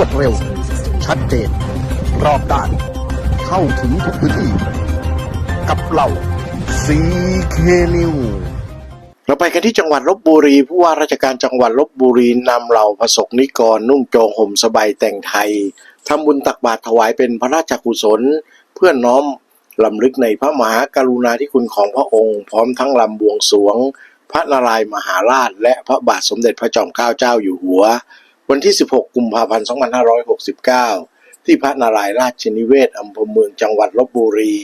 วดเร็ว ชัดเจน รอบด้าน เข้าถึงทุกพื้นที่ กับเราซีเคนิวเราไปกันที่จังหวัดลบบุรี ผู้ว่าราชการจังหวัดลบบุรีนำเหล่าประสบนิกร นุ่งโจงห่มสบายแต่งไทยทำบุญตักบาตรถวายเป็นพระราชกุศล เพื่อน้อมลำลึกในพระมหากรุณาธิคุณของพระองค์ พร้อมทั้งลำบวงสวง พระนารายมหาราช และพระบาทสมเด็จพระจอมเกล้าเจ้าอยู่หัว วันที่ 16 กุมภาพันธ์ 2569 ที่พระนารายณ์ราชนิเวศ อำเภอเมืองจังหวัดลบบุรี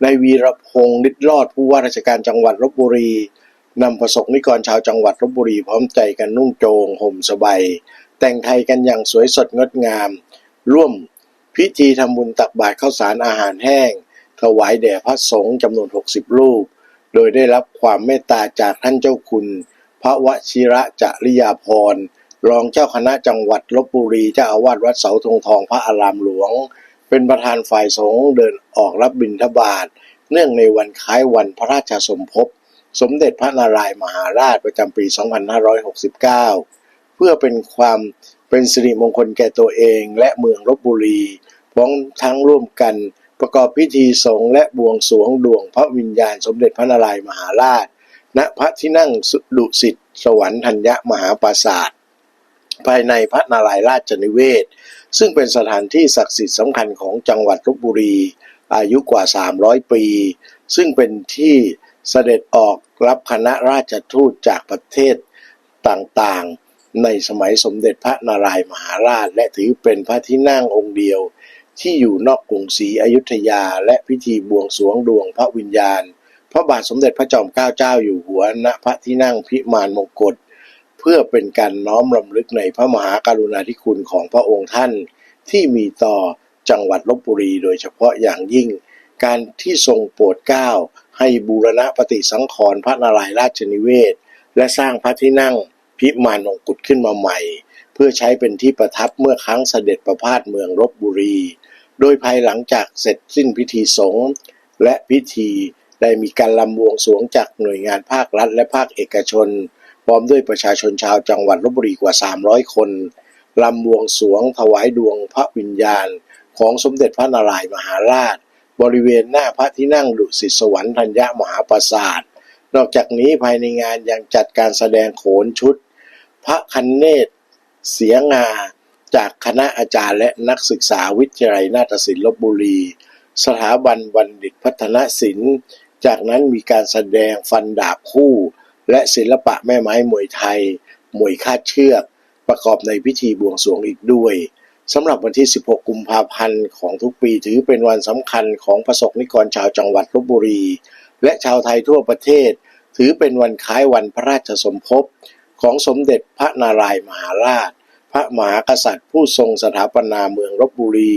ในายวีรพงศ์ฤทธิ์รอดผู้ว่าราชการจังหวัดลบบุรี นำประสบนิกรชาวจังหวัดลบบุรีพร้อมใจกันนุ่งโจงห่มสบายแต่งไทยกันอย่างสวยสดงดงาม ร่วมพิธีทำบุญตักบาตรข้าวสารอาหารแห้ง ถวายแด่พระสงฆ์จำนวน 60 รูป โดยได้รับความเมตตาจากท่านเจ้าคุณ พระวชิระจริยาพร รองเจ้าคณะจังหวัดลบบุรีเจ้าอาวาสวัดเสาธงทองพระอารามหลวง เป็นประธานฝ่ายสงฆ์เดินออกรับบิณฑบาตเนื่องในวันคล้ายวันพระราชสมภพสมเด็จพระนารายมหาราชประจำปี 2569 เพื่อเป็นความเป็นสิริมงคลแก่ตัวเองและเมืองลบบุรีพร้อมทั้งร่วมกันประกอบพิธีสงฆ์และบวงสรวงดวงพระวิญญาณสมเด็จพระนารายมหาราช ณพระที่นั่งดุสิตสวรรค์ธัญญมหาปราสาท ภายในพระนารายณ์ราชนิเวศ ซึ่งเป็นสถานที่ศักดิ์สิทธิ์สำคัญของจังหวัดลบบุรี อายุกว่า 300 ปี ซึ่งเป็นที่เสด็จออกรับคณะราชทูตจากประเทศต่างๆ ในสมัยสมเด็จพระนารายมหาราช และถือเป็นพระที่นั่งองค์เดียว ที่อยู่นอกกรุงศรีอยุธยา และพิธีบวงสรวงดวงพระวิญญาณ พระบาทสมเด็จพระจอมเกล้าเจ้าอยู่หัวณพระที่นั่งพิมานมงกฎ พื่อเป็นการน้อมรำลึกในพระมหากรุณาธิคุณของพระองค์ท่าน ที่มีต่อจังหวัดลบบุรีโดยเฉพาะอย่างยิ่ง การที่ทรงโปรดเกล้าให้บูรณะปฏิสังขรณ์พระนารายณ์ราชนิเวศ และสร้างพระที่นั่งพิมานมงกุฎขึ้นมาใหม่ เพื่อใช้เป็นที่ประทับเมื่อครั้งเสด็จประพาสเมืองลบบุรี โดยภายหลังจากเสร็จสิ้นพิธีสงฆ์และพิธีได้มีการลำวงสวงจากหน่วยงานภาครัฐและภาคเอกชน พร้อมด้วยประชาชนชาวจังหวัดลบบุรีกว่า 300 คนลำวงสวงถวายดวงพระวิญญาณ ของสมเด็จพระนารายมหาราช บริเวณหน้าพระที่นั่งดุสิตสวรรค์ธัญญมหาปราสาทนอกจากนี้ภายในงานยังจัดการแสดงโขนชุด พระคันเนตรเสียงา จากคณะอาจารย์และนักศึกษาวิทยาลัยนาฏศิลป์ลบบุรี สถาบันบัณฑิตพัฒนศิลป์ จากนั้นมีการแสดงฟันดาบคู่ และศิลปะแม่ไม้มวยไทย มวยคาดเชือก ประกอบในพิธีบวงสรวงอีกด้วยสำหรับวันที่ 16 กุมภาพันธ์ของทุกปีถือเป็นวันสำคัญของประสบนิกรชาวจังหวัดลบบุรี และชาวไทยทั่วประเทศ ถือเป็นวันคล้ายวันพระราชสมภพของสมเด็จพระนารายณ์มหาราช พระมหากษัตริย์ผู้ทรงสถาปนาเมืองลบบุรี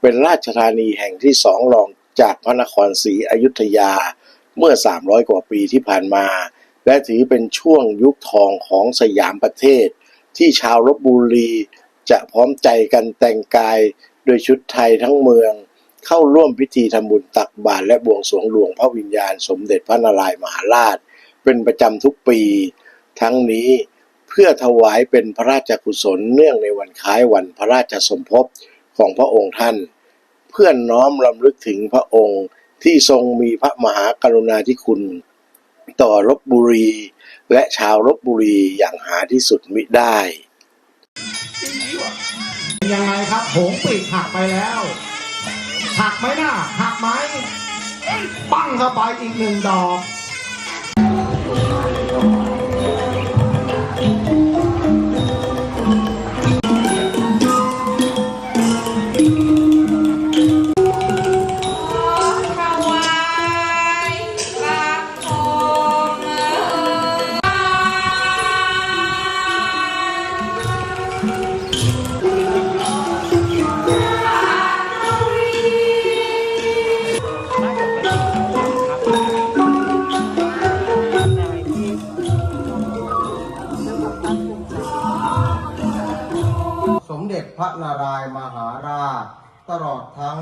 เป็นราชธานีแห่งที่สองรองจากพระนครศรีอยุธยาเมื่อ 300 กว่าปีที่ผ่านมา และถือเป็นช่วงยุคทองของสยามประเทศ ที่ชาวลบบุรีจะพร้อมใจกันแต่งกายโดยชุดไทยทั้งเมือง เข้าร่วมพิธีทำบุญตักบาตรและบวงสรวงหลวงพระวิญญาณสมเด็จพระนารายมหาราช เป็นประจำทุกปี ทั้งนี้เพื่อถวายเป็นพระราชกุศลเนื่องในวันคล้ายวันพระราชสมภพของพระองค์ท่าน เพื่อน้อมรำลึกถึงพระองค์ที่ทรงมีพระมหากรุณาธิคุณ ต่อลบบุรี และชาวลบบุรีอย่างหาที่สุดมิได้ ยังไงครับโผงปีกหักไปแล้ว หักไหมน่ะหักไหม ปั้งเข้าไปอีกหนึ่งดอก ด็จพระนารายมหาราช ตลอดทั้ง